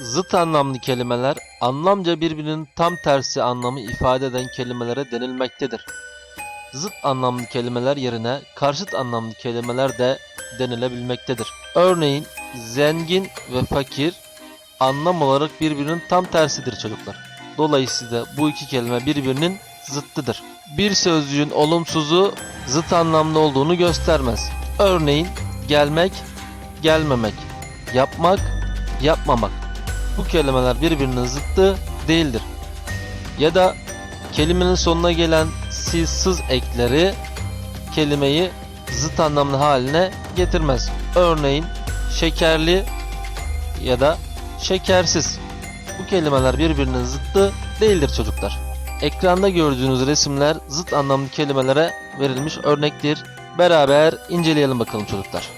Zıt anlamlı kelimeler anlamca birbirinin tam tersi anlamı ifade eden kelimelere denilmektedir. Zıt anlamlı kelimeler yerine karşıt anlamlı kelimeler de denilebilmektedir. Örneğin zengin ve fakir anlam olarak birbirinin tam tersidir çocuklar. Dolayısıyla bu iki kelime birbirinin zıttıdır. Bir sözcüğün olumsuzu zıt anlamlı olduğunu göstermez. Örneğin gelmek, gelmemek, yapmak, yapmamak. Bu kelimeler birbirinin zıttı değildir. Ya da kelimenin sonuna gelen siz, sız ekleri kelimeyi zıt anlamlı haline getirmez. Örneğin şekerli ya da şekersiz. Bu kelimeler birbirinin zıttı değildir çocuklar. Ekranda gördüğünüz resimler zıt anlamlı kelimelere verilmiş örnektir. Beraber inceleyelim bakalım çocuklar.